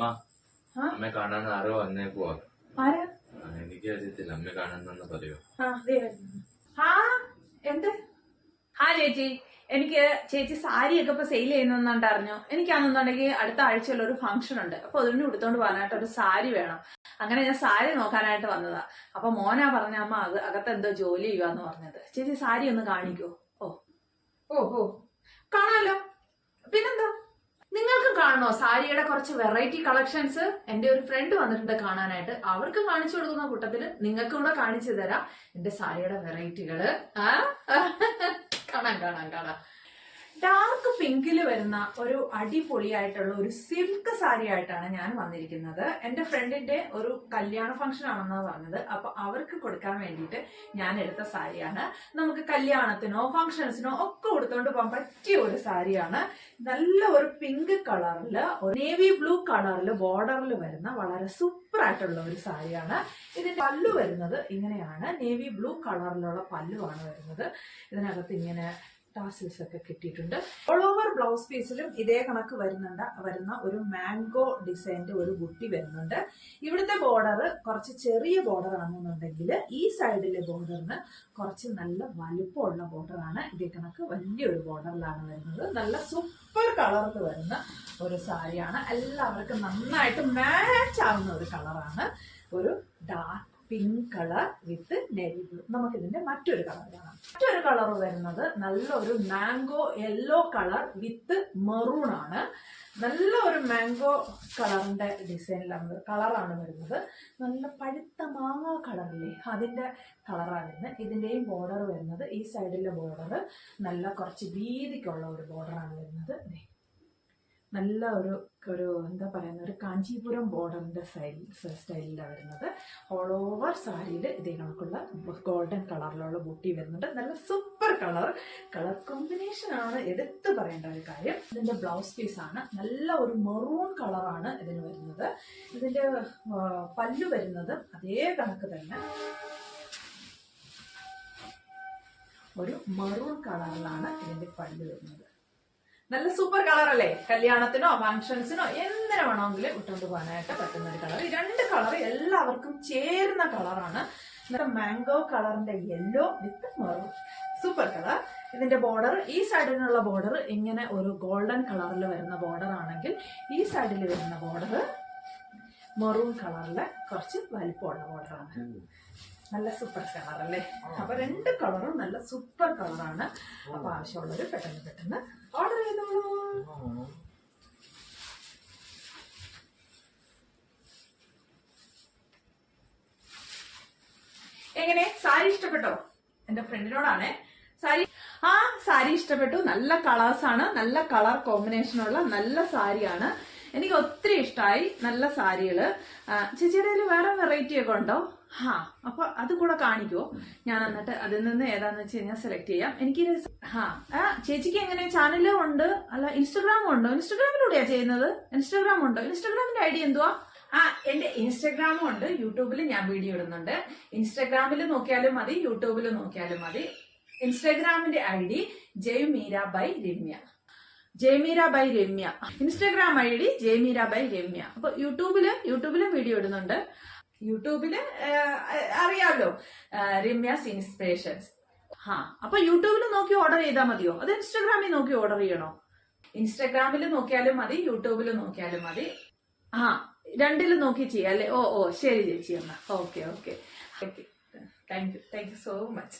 അമ്മ? അമ്മ കാണാൻ ആരോ വന്നേ പോവാ എനിക്ക് അറിയത്തില്ല. അമ്മ കാണാൻ പറയോ. എന്ത്? ആ ചേച്ചി. എനിക്ക് ചേച്ചി സാരിയൊക്കെ ഇപ്പൊ സെയിൽ ചെയ്യുന്നുണ്ട് അറിഞ്ഞു എനിക്കാണെന്നുണ്ടെങ്കിൽ അടുത്ത ആഴ്ചയുള്ള ഒരു ഫംഗ്ഷൻ ഉണ്ട്. അപ്പൊ അതിന് എടുത്തോണ്ട് പോകാനായിട്ട് ഒരു സാരി വേണം. അങ്ങനെ ഞാൻ സാരി നോക്കാനായിട്ട് വന്നതാ. അപ്പൊ മോനാ പറഞ്ഞ അമ്മ അത് അകത്ത് എന്തോ ജോലി ചെയ്യുവാന്ന് പറഞ്ഞത്. ചേച്ചി സാരി ഒന്ന് കാണിക്കോ. ഓ. ഓ ഓ. കാണാലോ? പിന്നെന്താ? നിങ്ങൾക്കും കാണണോ? സാരിയുടെ കുറച്ച് വെറൈറ്റി കളക്ഷൻസ് എന്റെ ഒരു ഫ്രണ്ട് വന്നിട്ടുണ്ട് കാണാനായിട്ട്. അവർക്ക് കാണിച്ചു കൊടുക്കുന്ന കൂട്ടത്തിൽ നിങ്ങൾക്കും കൂടെ കാണിച്ചു തരാം. എന്റെ സാരിയുടെ വെറൈറ്റികൾ കാണാം കാണാം കാണാം ഡാർക്ക് പിങ്കിൽ വരുന്ന ഒരു അടിപൊളിയായിട്ടുള്ള ഒരു സിൽക്ക് സാരി ആയിട്ടാണ് ഞാൻ വന്നിരിക്കുന്നത്. എന്റെ ഫ്രണ്ടിന്റെ ഒരു കല്യാണ ഫംഗ്ഷൻ ആണെന്നാണ് പറഞ്ഞത്. അപ്പൊ അവർക്ക് കൊടുക്കാൻ വേണ്ടിയിട്ട് ഞാൻ എടുത്ത സാരിയാണ്. നമുക്ക് കല്യാണത്തിനോ ഫംഗ്ഷൻസിനോ ഒക്കെ കൊടുത്തോണ്ട് പോകാൻ പറ്റിയ ഒരു സാരിയാണ്. നല്ല ഒരു പിങ്ക് കളറിൽ നേവി ബ്ലൂ കളറിൽ ബോർഡറിൽ വരുന്ന വളരെ സൂപ്പർ ആയിട്ടുള്ള ഒരു സാരിയാണ്. ഇതിന്റെ പല്ലു വരുന്നത് ഇങ്ങനെയാണ്. നേവി ബ്ലൂ കളറിലുള്ള പല്ലുവാണ് വരുന്നത്. ഇതിനകത്ത് ഇങ്ങനെ ടാസിൽസ് ഒക്കെ കിട്ടിയിട്ടുണ്ട്. ഓൾ ഓവർ ബ്ലൗസ് പീസിലും ഇതേ കണക്ക് വരുന്നുണ്ട്. വരുന്ന ഒരു മാംഗോ ഡിസൈന്റെ ഒരു ബുട്ടി വരുന്നുണ്ട്. ഇവിടുത്തെ ബോർഡർ കുറച്ച് ചെറിയ ബോർഡർ ആണെന്നുണ്ടെങ്കിൽ ഈ സൈഡിലെ ബോർഡറിന് കുറച്ച് നല്ല വലുപ്പമുള്ള ബോർഡറാണ് ഇതേ കണക്ക് വലിയൊരു ബോർഡറിലാണ് വരുന്നത്. നല്ല സൂപ്പർ കളറിൽ വരുന്ന ഒരു സാരിയാണ്. എല്ലാവർക്കും നന്നായിട്ട് മാച്ച് ആവുന്ന ഒരു കളറാണ് ഒരു dark pink colour with navy blue. നമുക്കിതിന്റെ മറ്റൊരു കളർ കാണാം. മറ്റൊരു കളർ വരുന്നത് നല്ലൊരു mango yellow colour with maroon ആണ്. നല്ല ഒരു മാംഗോ കളറിന്റെ ഡിസൈനിലാണ് കളറാണ് വരുന്നത്. നല്ല പഴുത്ത മാങ്ങ കളറില്ലേ അതിന്റെ കളറാണ് വരുന്നത്. ഇതിന്റെയും ബോർഡർ വരുന്നത് ഈ സൈഡിലെ ബോർഡർ നല്ല കുറച്ച് വീതിക്കുള്ള ഒരു ബോർഡറാണ് വരുന്നത്. നല്ല ഒരു ഒരു എന്താ പറയുന്ന ഒരു കാഞ്ചീപുരം ബോർഡറിന്റെ സ്റ്റൈൽ സ്റ്റൈലിലാണ് വരുന്നത്. ഓൾ ഓവർ സാരിയിൽ ഇതേ കണക്കുള്ള ഗോൾഡൻ കളറിലുള്ള ബൂട്ടി വരുന്നുണ്ട്. നല്ല സൂപ്പർ കളർ കളർ കോമ്പിനേഷൻ ആണ് എടുത്തു പറയേണ്ട ഒരു കാര്യം. ഇതിന്റെ ബ്ലൗസ് പീസ് ആണ്. നല്ല ഒരു മെറൂൺ കളറാണ് ഇതിന് വരുന്നത്. ഇതിന്റെ പല്ലു വരുന്നത് അതേ കണക്ക് തന്നെ. ഒരു മെറൂൺ കളറിലാണ് ഇതിന്റെ പല്ലു വരുന്നത്. നല്ല സൂപ്പർ കളർ അല്ലേ? കല്യാണത്തിനോ ഫംഗ്ഷൻസിനോ എന്തിനു വേണമെങ്കിലും ഇട്ടുകൊണ്ട് പോകാനായിട്ട് പറ്റുന്ന ഒരു കളർ രണ്ട് കളർ എല്ലാവർക്കും ചേരുന്ന കളറാണ് mango കളറിന്റെ yellow with maroon super colour ഇതിന്റെ ബോർഡർ ഈ സൈഡിനുള്ള ബോർഡർ ഇങ്ങനെ ഒരു ഗോൾഡൻ കളറിൽ വരുന്ന ബോർഡർ ആണെങ്കിൽ ഈ സൈഡിൽ വരുന്ന ബോർഡർ മെറൂൺ കളറിലെ കുറച്ച് വലിപ്പമുള്ള ബോർഡറാണ് നല്ല സൂപ്പർ കളർ അല്ലേ? അപ്പൊ രണ്ട് കളറും നല്ല സൂപ്പർ കളറാണ് അപ്പൊ ആവശ്യമുള്ളവർ പെട്ടെന്ന് പെട്ടെന്ന് ഓർഡർ ചെയ്തോളൂ. എങ്ങനെ? സാരി ഇഷ്ടപ്പെട്ടോ? എന്റെ ഫ്രണ്ടിനോടാണേ സാരി ആ സാരി ഇഷ്ടപ്പെട്ടു. നല്ല കളേഴ്സ് ആണ്. നല്ല കളർ കോമ്പിനേഷനുള്ള നല്ല സാരിയാണ്. എനിക്ക് ഒത്തിരി ഇഷ്ടമായി നല്ല സാരികൾ. ചേച്ചിയുടെ വേറെ വെറൈറ്റി ഒക്കെ ഉണ്ടോ? ഹാ അപ്പൊ അത് കൂടെ കാണിക്കുമോ ഞാൻ എന്നിട്ട് അതിൽ നിന്ന് ഏതാന്ന് വെച്ച് കഴിഞ്ഞാൽ സെലക്ട് ചെയ്യാം. എനിക്ക് ഹാ ചേച്ചിക്ക് എങ്ങനെ? ചാനലും ഉണ്ട്? അല്ല ഇൻസ്റ്റഗ്രാം ഉണ്ടോ? ഇൻസ്റ്റഗ്രാമിലൂടെയാ ചെയ്യുന്നത്? ഇൻസ്റ്റഗ്രാം ഉണ്ടോ? ഇൻസ്റ്റഗ്രാമിന്റെ ഐഡിയ എന്തുവാ? ആ എന്റെ ഇൻസ്റ്റഗ്രാമും ഉണ്ട്. യൂട്യൂബിൽ ഞാൻ വീഡിയോ ഇടുന്നുണ്ട്. ഇൻസ്റ്റഗ്രാമിൽ നോക്കിയാലും മതി യൂട്യൂബിൽ നോക്കിയാലും മതി. ഇൻസ്റ്റഗ്രാമിന്റെ I D Jai Meera by Ramya. Jayameera by Ramya. Instagram I D Jayameera by Ramya. അപ്പൊ യൂട്യൂബിൽ യൂട്യൂബിലും വീഡിയോ ഇടുന്നുണ്ട്. യൂട്യൂബിൽ അറിയാമല്ലോ രമ്യാസ് ഇൻസ്പിറേഷൻസ് ഹാ അപ്പൊ യൂട്യൂബിൽ നോക്കി ഓർഡർ ചെയ്താൽ മതിയോ? അത് ഇൻസ്റ്റഗ്രാമിൽ നോക്കി ഓർഡർ ചെയ്യണോ? ഇൻസ്റ്റഗ്രാമിൽ നോക്കിയാലും മതി യൂട്യൂബിൽ നോക്കിയാലും മതി. ആ രണ്ടിലും നോക്കി ചെയ്യാം അല്ലേ? ഓ ഓ ശരി ചേച്ചി എന്നാ. Okay okay. Thank you thank you so much